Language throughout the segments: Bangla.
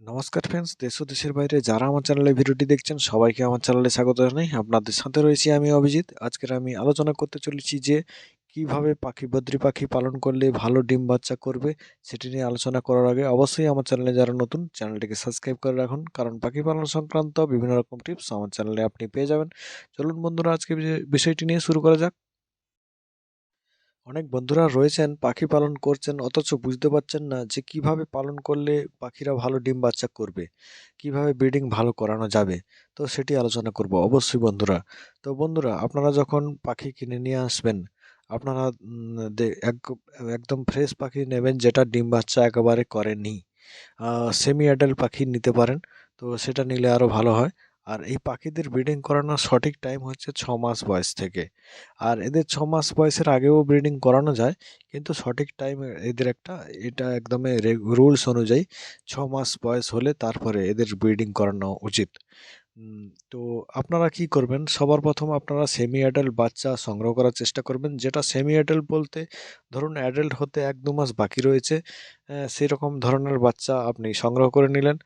নমস্কার ফ্রেন্ডস দেশ ও দেশের বাইরে যারা আমার চ্যানেলে ভিডিওটি দেখছেন, সবাইকে আমার চ্যানেলে স্বাগত জানাই। আপনাদের সাথে রয়েছি আমি অভিজিৎ। আজকের আমি আলোচনা করতে চলেছি যে, কীভাবে পাখি বদ্রি পাখি পালন করলে ভালো ডিম বাচ্চা করবে, সেটি নিয়ে আলোচনা করার আগে অবশ্যই আমার চ্যানেলে যারা নতুন চ্যানেলটিকে সাবস্ক্রাইব করে রাখুন। কারণ পাখি পালন সংক্রান্ত বিভিন্ন রকম টিপস আমার চ্যানেলে আপনি পেয়ে যাবেন। চলুন বন্ধুরা, আজকে বিষয়টি নিয়ে শুরু করা যাক। অনেক বন্ধুরা রয়েছেন, পাখি পালন করছেন, অথচ বুঝতে পারছেন না যে কীভাবে পালন করলে পাখিরা ভালো ডিম বাচ্চা করবে, কীভাবে ব্রিডিং ভালো করানো যাবে। তো সেটি আলোচনা করব অবশ্যই বন্ধুরা। তো বন্ধুরা, আপনারা যখন পাখি কিনে নিয়ে আসবেন, আপনারা এক- একদম ফ্রেশ পাখি নেবেন যেটা ডিম বাচ্চা একেবারে করেনি। সেমি অ্যাডাল্ট পাখি নিতে পারেন, তো সেটা নিলে আরও ভালো হয়। আর এই পাখিদের ব্রিডিং করানোর সঠিক টাইম হচ্ছে ছ মাস বয়স থেকে। আর এদের ছ মাস বয়সের আগেও ব্রিডিং করানো যায়, কিন্তু সঠিক টাইম এদের একটা, এটা একদমই রুলস অনুযায়ী ছ মাস বয়স হলে তারপরে এদের ব্রিডিং করানো উচিত। তো আপনারা কি করবেন? সবার প্রথম আপনারা সেমি অ্যাডাল্ট বাচ্চা সংগ্রহ করার চেষ্টা করবেন, যেটা সেমি অ্যাডাল্ট বলতে ধরুন অ্যাডাল্ট হতে এক দু মাস বাকি রয়েছে সেই ধরনের বাচ্চা আপনি সংগ্রহ করে নিলেন।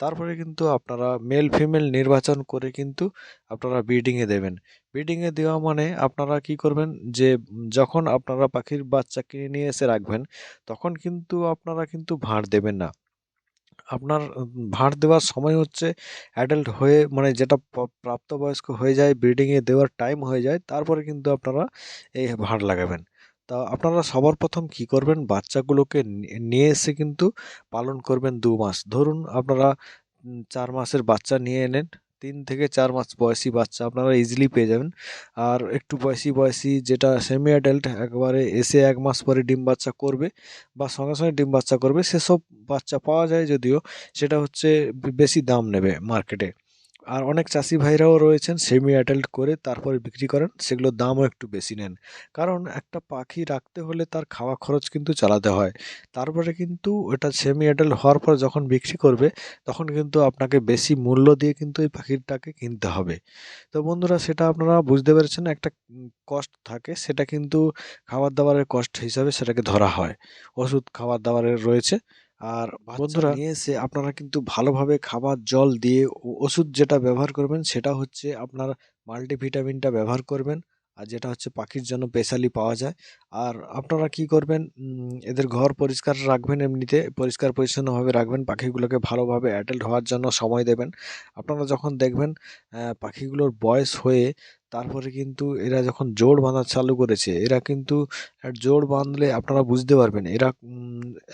তারপরে কিন্তু আপনারা মেল ফিমেল নির্বাচন করে কিন্তু আপনারা ব্রিডিংয়ে দেবেন। ব্রিডিংয়ে দেওয়া মানে আপনারা কি করবেন যে, যখন আপনারা পাখির বাচ্চা কিনে নিয়ে এসে রাখবেন, তখন কিন্তু আপনারা কিন্তু ভাঁড় দেবেন না। আপনার, ভাঁড় দেওয়ার সময় হচ্ছে অ্যাডাল্ট হয়ে মানে যেটা প্রাপ্তবয়স্ক হয়ে যায় ব্রিডিংয়ে দেওয়ার টাইম হয়ে যায়, তারপরে কিন্তু আপনারা এই ভাঁড় লাগাবেন। তা আপনারা সবার প্রথম কি করবেন? বাচ্চাগুলোকে নিয়ে এসে কিন্তু পালন করবেন দু মাস। ধরুন আপনারা চার মাসের বাচ্চা নিয়ে এলেন, তিন থেকে চার মাস বয়সী বাচ্চা আপনারা ইজিলি পেয়ে যাবেন। আর একটু বয়সী বয়সী যেটা সেমি অ্যাডাল্ট একবারে এসে এক মাস পরে ডিম বাচ্চা করবে বা সঙ্গে সঙ্গে ডিম বাচ্চা করবে, সেসব বাচ্চা পাওয়া যায় যদিও সেটা হচ্ছে বেশি দাম নেবে মার্কেটে আর অনেক চাষি ভাইরাও রয়েছেন সেমি অ্যাডাল্ট করে তারপরে বিক্রি করেন, সেগুলোর দামও একটু বেশি নেন। কারণ একটা পাখি রাখতে হলে তার খাওয়া খরচ কিন্তু চালাতে হয়। তারপরে কিন্তু ওটা সেমি অ্যাডাল্ট হওয়ার পর যখন বিক্রি করবে, তখন কিন্তু আপনাকে বেশি মূল্য দিয়ে কিন্তু এই পাখিটাকে কিনতে হবে। তো বন্ধুরা, সেটা আপনারা বুঝতে পেরেছেন, একটা কস্ট থাকে, সেটা কিন্তু খাবার দাবারের কস্ট হিসাবে সেটাকে ধরা হয়। ওষুধ খাবার দাবারের রয়েছে আর বন্ধুরা নিয়ে এসে আপনারা কিন্তু ভালোভাবে খাবার জল দিয়ে ও- ওষুধ যেটা ব্যবহার করবেন সেটা হচ্ছে আপনার মাল্টিভিটামিনটা ব্যবহার করবেন। আর যেটা হচ্ছে পাখির জন্য স্পেশালি পাওয়া যায়। আর আপনারা কি করবেন এদের ঘর পরিষ্কার রাখবেন এমনিতে পরিষ্কার পরিচ্ছন্নভাবে রাখবেন পাখিগুলোকে ভালোভাবে অ্যাডাল্ট হওয়ার জন্য সময় দেবেন। আপনারা যখন দেখবেন পাখিগুলোর বয়স হয়ে তারপরে কিন্তু এরা যখন জোড় বাঁধা চালু করেছে, এরা কিন্তু জোড় বাঁধলে আপনারা বুঝতে পারবেন, এরা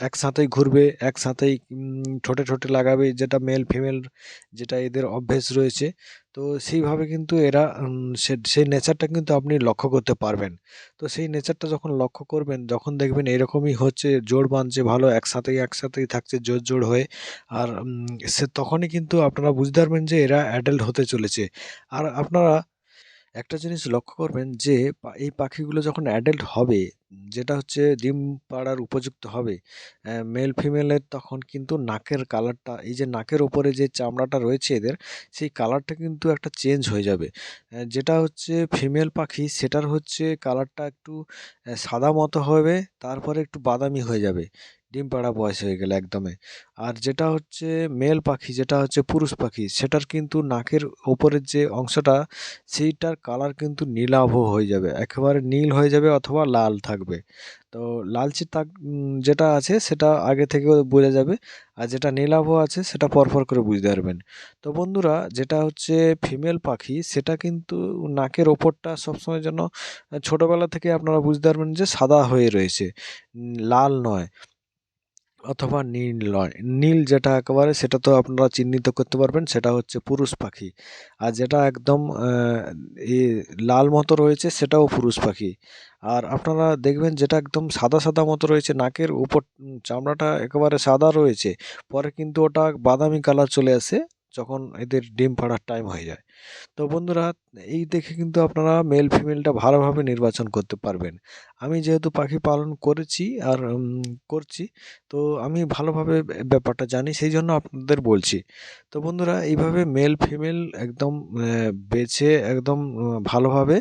একসাথেই ঘুরবে, একসাথেই ঠোঁটে ঠোঁটে লাগাবে, যেটা মেল ফিমেল যেটা এদের অভ্যেস রয়েছে। তো সেইভাবে কিন্তু এরা সেই নেচারটা কিন্তু আপনি লক্ষ্য করতে পারবেন। তো সেই নেচারটা যখন লক্ষ্য করবেন, যখন দেখবেন এরকমই হচ্ছে, জোড় বাঁধছে ভালো, একসাথেই একসাথেই থাকছে জোর জোড় হয়ে, আর সে তখনই কিন্তু আপনারা বুঝতে পারবেন যে এরা অ্যাডাল্ট হতে চলেছে। আর আপনারা একটা জিনিস লক্ষ্য করবেন যে এই পাখিগুলো যখন অ্যাডাল্ট হবে, যেটা হচ্ছে ডিম পাড়ার উপযুক্ত হবে মেল ফিমেলের তখন কিন্তু নাকের কালারটা এই যে নাকের ওপরে যে চামড়াটা রয়েছে এদের, সেই কালারটা কিন্তু একটা চেঞ্জ হয়ে যাবে। যেটা হচ্ছে ফিমেল পাখি, সেটার হচ্ছে কালারটা একটু সাদা মতো হবে, তারপরে একটু বাদামি হয়ে যাবে। ডিম পাড়া বয়স হয়ে গেলে একদমই আর যেটা হচ্ছে মেল পাখি, যেটা হচ্ছে পুরুষ পাখি, সেটার কিন্তু নাকের ওপরের যে অংশটা, সেইটার কালার কিন্তু নীলাভ হয়ে যাবে। একেবারে নীল হয়ে যাবে অথবা লাল থাকবে। তো লালচে তাক যেটা আছে, সেটা আগে থেকে বোঝা যাবে। আর যেটা নীলাভ আছে, সেটা পরপর করে বুঝতে পারবেন। তো বন্ধুরা, যেটা হচ্ছে ফিমেল পাখি, সেটা কিন্তু নাকের ওপরটা সবসময় যেন ছোটবেলা থেকে আপনারা বুঝতে পারবেন যে সাদা হয়ে রয়েছে লাল নয়। অথবা নীল নয়। নীল যেটা একেবারে, সেটা তো আপনারা চিহ্নিত করতে পারবেন, সেটা হচ্ছে পুরুষ পাখি। আর যেটা একদম লাল মতো রয়েছে, সেটাও পুরুষ পাখি। আর আপনারা দেখবেন যেটা একদম সাদা সাদা মতো রয়েছে, নাকের উপর চামড়াটা একেবারে সাদা রয়েছে, পরে কিন্তু ওটা বাদামি কালার চলে আসে। যখন এদের ডিম পাড়ার টাইম হয়ে যায়। তো বন্ধুরা, এই দেখে কিন্তু আপনারা মেল ফিমেলটা ভালোভাবে নির্বাচন করতে পারবেন। আমি যেহেতু পাখি পালন করেছি আর করছি, তো আমি ভালোভাবে ব্যাপারটা জানি, সেই জন্য আপনাদের বলছি। তো বন্ধুরা, এইভাবে মেল ফিমেল একদম বেছে একদম ভালোভাবে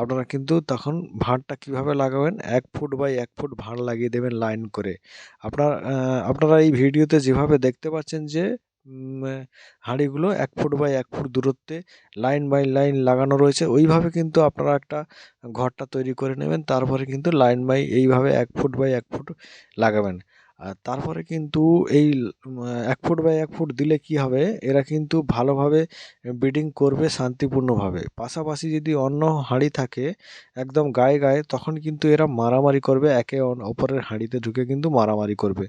আপনারা কিন্তু তখন ভাঁড়টা কীভাবে লাগাবেন, এক ফুট বাই এক ফুট ভাঁড় লাগিয়ে দেবেন লাইন করে। আপনার আপনারা এই ভিডিওতে যেভাবে দেখতে পাচ্ছেন যে হাঁড়িগুলো এক ফুট বাই এক ফুট দূরত্বে লাইন বাই লাইন লাগানো রয়েছে। ওইভাবে কিন্তু আপনারা একটা ঘরটা তৈরি করে নেবেন, তারপরে কিন্তু লাইন বাই এইভাবে এক ফুট বাই এক ফুট লাগাবেন। আর তারপরে কিন্তু এই এক ফুট বাই এক ফুট দিলে কি হবে? এরা কিন্তু ভালোভাবে ব্রিডিং করবে শান্তিপূর্ণভাবে। পাশাপাশি যদি অন্য হাঁড়ি থাকে একদম গায়ে গায়ে, তখন কিন্তু এরা মারামারি করবে, একে অপরের হাঁড়িতে ঢুকে কিন্তু মারামারি করবে।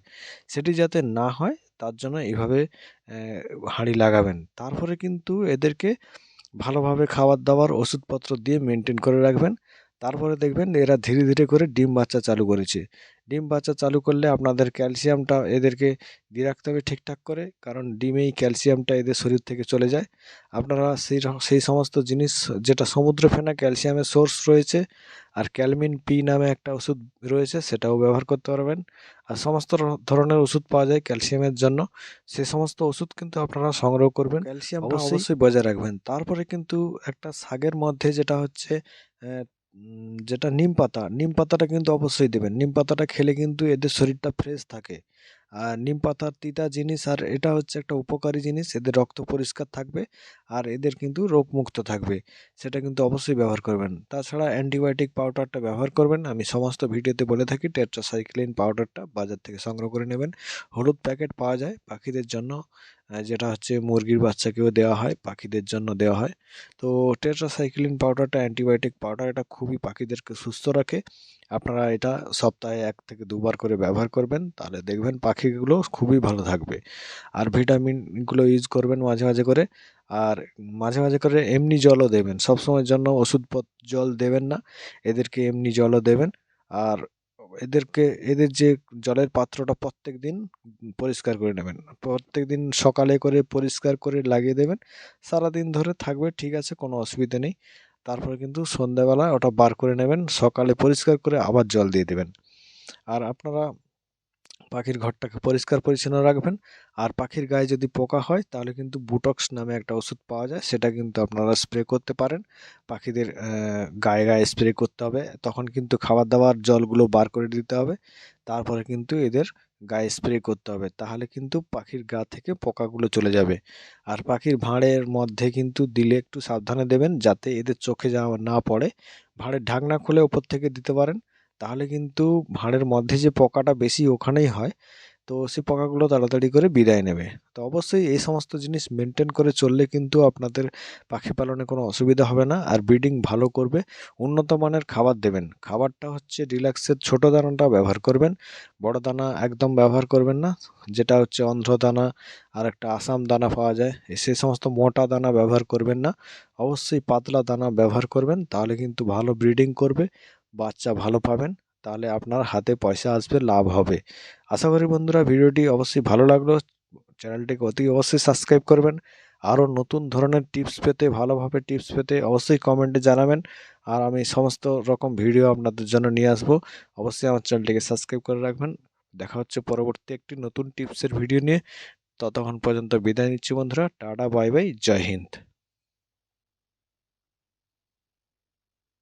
সেটি যাতে না হয়, তার জন্য এইভাবে হাঁড়ি লাগাবেন। তারপরে কিন্তু এদেরকে ভালোভাবে খাবার দাবার, ওষুধপত্র দিয়ে মেনটেন করে রাখবেন। তারপরে দেখবেন এরা ধীরে ধীরে করে ডিম বাচ্চা চালু করেছে। ডিম বাচ্চা চালু করলে আপনাদের ক্যালসিয়ামটা এদেরকে দিয়ে রাখতে হবে ঠিকঠাক করে কারণ ডিমেই ক্যালসিয়ামটা এদের শরীর থেকে চলে যায়। আপনারা সেই সেই সমস্ত জিনিস যেটা সমুদ্র ফেনা ক্যালসিয়ামের সোর্স রয়েছে আর ক্যালমিন পি নামে একটা ওষুধ রয়েছে সেটাও ব্যবহার করতে পারবেন। আর সমস্ত ধরনের ওষুধ পাওয়া যায় ক্যালসিয়ামের জন্য সে সমস্ত ওষুধ কিন্তু আপনারা সংগ্রহ করবেন। ক্যালসিয়াম অবশ্যই বজায় রাখবেন। তারপরে কিন্তু একটা শাকের মধ্যে যেটা হচ্ছে যেটা নিম পাতা, নিম পাতাটা কিন্তু অবশ্যই দেবেন। নিম পাতাটা খেলে কিন্তু এদের শরীরটা ফ্রেশ থাকে। আর নিম পাতার তিতা জিনিস আর এটা হচ্ছে একটা উপকারী জিনিস, এদের রক্ত পরিষ্কার থাকবে আর এদের কিন্তু রোগমুক্ত থাকবে। সেটা কিন্তু অবশ্যই ব্যবহার করবেন। তাছাড়া অ্যান্টিবায়োটিক পাউডারটা ব্যবহার করবেন। আমি সমস্ত ভিডিওতে বলে থাকি, টেট্রাসাইক্লিন পাউডারটা বাজার থেকে সংগ্রহ করে নেবেন। হলুদ প্যাকেট পাওয়া যায় পাখিদের জন্য। যেটা হচ্ছে মুরগির বাচ্চাকেও দেওয়া হয়, পাখিদের জন্য দেওয়া হয়। তো টেট্রাসাইক্লিন পাউডারটা অ্যান্টিবায়োটিক পাউডার এটা খুবই পাখিদেরকে সুস্থ রাখে। আপনারা এটা সপ্তাহে এক থেকে দুবার করে ব্যবহার করবেন, তাহলে দেখবেন পাখিগুলো খুবই ভালো থাকবে। আর ভিটামিনগুলো ইউজ করবেন মাঝে মাঝে করে। আর মাঝে মাঝে করে এমনি জলও দেবেন। সবসময়ের জন্য ওষুধপত জল দেবেন না, এদেরকে এমনি জলও দেবেন। আর এদেরকে, এদের যে জলের পাত্রটা প্রত্যেক দিন পরিষ্কার করে নেবেন। প্রত্যেক দিন সকালে করে পরিষ্কার করে লাগিয়ে দেবেন। সারাদিন ধরে থাকবে, ঠিক আছে, কোনো অসুবিধা নেই। তারপরে কিন্তু সন্ধ্যাবেলা ওটা বার করে নেবেন, সকালে পরিষ্কার করে আবার জল দিয়ে দেবেন। আর আপনারা পাখির ঘরটাকে পরিষ্কার পরিচ্ছন্ন রাখবেন। আর পাখির গায়ে যদি পোকা হয়, তাহলে কিন্তু বুটক্স নামে একটা ওষুধ পাওয়া যায়। সেটা কিন্তু আপনারা স্প্রে করতে পারেন। পাখিদের গায়ে গায়ে স্প্রে করতে হবে। তখন কিন্তু খাবার দাবার জলগুলো বার করে দিতে হবে। তারপরে কিন্তু এদের গায়ে স্প্রে করতে হবে। তাহলে কিন্তু পাখির গা থেকে পোকাগুলো চলে যাবে। আর পাখির ভাঁড়ের মধ্যে কিন্তু দিলে একটু সাবধানে দেবেন, যাতে এদের চোখে যাওয়া না পড়ে। ভাঁড়ের ঢাকনা খুলে ওপর থেকে দিতে পারেন। তাহলে কিন্তু ভাঁড়ের মধ্যে যে পোকাটা বেশি ওখানেই হয়, তো সেই পোকাগুলো তাড়াতাড়ি করে বিদায় নেবে। তো অবশ্যই এই সমস্ত জিনিস মেনটেন করে চললে কিন্তু আপনাদের পাখি পালনে কোনো অসুবিধা হবে না, আর ব্রিডিং ভালো করবে। উন্নত মানের খাবার দেবেন। খাবারটা হচ্ছে রিল্যাক্সের ছোট দানাটা ব্যবহার করবেন, বড় দানা একদম ব্যবহার করবেন না, যেটা হচ্ছে অন্ধ্র দানা আর একটা আসাম দানা পাওয়া যায়। সেই সমস্ত মোটা দানা ব্যবহার করবেন না। অবশ্যই পাতলা দানা ব্যবহার করবেন, তাহলে কিন্তু ভালো ব্রিডিং করবে। বাচ্চা ভালো পাবেন, তাহলে আপনার হাতে পয়সা আসবে, লাভ হবে। আশা করি বন্ধুরা ভিডিওটি অবশ্যই ভালো লাগল। চ্যানেলটিকে অতি অবশ্যই সাবস্ক্রাইব করবেন। আরও নতুন ধরনের টিপস পেতে, ভালোভাবে টিপস পেতে অবশ্যই কমেন্টে জানাবেন। আর আমি সমস্ত রকম ভিডিও আপনাদের জন্য নিয়ে আসব। অবশ্যই আমার চ্যানেলটিকে সাবস্ক্রাইব করে রাখবেন। দেখা হচ্ছে পরবর্তী একটি নতুন টিপসের ভিডিও নিয়ে। ততক্ষণ পর্যন্ত বিদায় নিচ্ছি বন্ধুরা। টাটা, বাই বাই, জয় হিন্দ।